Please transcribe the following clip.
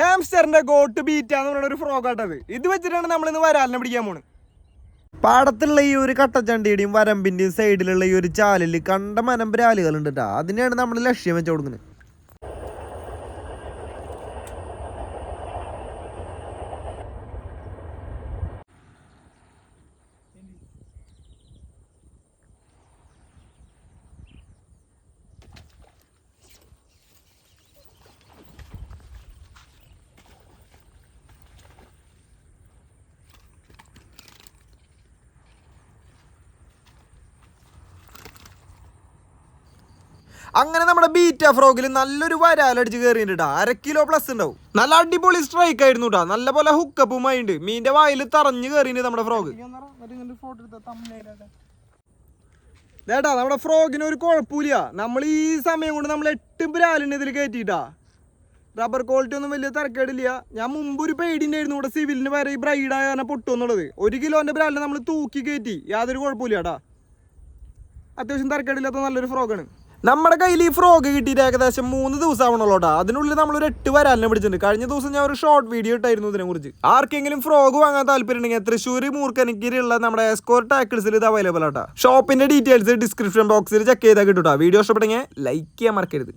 ഹാംസ്റ്ററിന്റെ got beta എന്ന് പറയുന്ന ഒരു ഫ്രോഗ് ആട്ടത്. ഇത് വെച്ചിട്ടാണ് നമ്മൾ ഇന്ന് വരാലിനെ പിടിക്കാൻ പോണ്. പാടത്തുള്ള ഈ ഒരു കട്ടച്ചണ്ടിയുടെയും വരമ്പിന്റെയും സൈഡിലുള്ള ഈ ഒരു ചാലിൽ കണ്ട മനമ്പരാലുകൾ ഉണ്ട് കേട്ടോ അതിനെയാണ് നമ്മൾ ലക്ഷ്യം വെച്ചു കൊടുക്കുന്നത്. അങ്ങനെ നമ്മുടെ ബീറ്റ ഫ്രോഗിൽ നല്ലൊരു വരാലടിച്ച് കയറിയിട്ടാ അര കിലോ പ്ലസ് ഉണ്ടാവും. നല്ല അടിപൊളി സ്ട്രൈക്ക് ആയിരുന്നു കേട്ടോ നല്ല പോലെ ഹുക്കപ്പുമായി ഉണ്ട് മീന്റെ വായിൽ തറഞ്ഞു കയറിയിട്ട് നമ്മുടെ ഫ്രോഗ് ചേട്ടാ നമ്മുടെ ഫ്രോഗിന് ഒരു കുഴപ്പമില്ല. നമ്മൾ ഈ സമയം കൊണ്ട് നമ്മൾ എട്ട് ബ്രാലിന് ഇതിൽ കയറ്റിയിട്ടാ റബ്ബർ ക്വാളിറ്റി ഒന്നും വലിയ തിരക്കേടില്ല. ഞാൻ മുമ്പ് ഒരു പേടിന്റെ ആയിരുന്നു ഇവിടെ സിവിലിന് വരെ ഈ ബ്രൈഡ് ആയ കാരണം പൊട്ടുമെന്നുള്ളത് ഒരു കിലോന്റെ ബ്രാലിനെ നമ്മൾ തൂക്കി കയറ്റി യാതൊരു കുഴപ്പമില്ല ചേട്ടാ അത്യാവശ്യം തിരക്കേടില്ലാത്ത നല്ലൊരു ഫ്രോഗാണ് നമ്മുടെ കയ്യിൽ ഈ ഫ്രോഗ് കിട്ടിയിട്ട് ഏകദേശം മൂന്ന് ദിവസം ആവണല്ലോ അതിനുള്ളിൽ നമ്മൾ ഒരു എട്ട് വരാലിനെ പിടിച്ചിട്ടുണ്ട്. കഴിഞ്ഞ ദിവസം ഞാൻ ഒരു ഷോർട്ട് വീഡിയോ ഇട്ടായിരുന്നു ഇതിനെ കുറിച്ച്. ആർക്കെങ്കിലും ഫ്രോഗ് വാങ്ങാൻ താല്പര്യം ഉണ്ടെങ്കിൽ തൃശ്ശൂർ മൂർക്കനിക്കിലുള്ള നമ്മുടെ എസ്കോർ ടാക്കിൾസിൽ ഇത് അവൈലബിൾ ആട്ടോ. ഷോപ്പിന്റെ ഡീറ്റെയിൽസ് ഡിസ്ക്രിപ്ഷൻ ബോക്സിൽ ചെക്ക് ചെയ്താൽ കിട്ടും വീഡിയോ ഇഷ്ടപ്പെട്ടെങ്കിൽ ലൈക്ക് ചെയ്യാൻ മറക്കരുത്.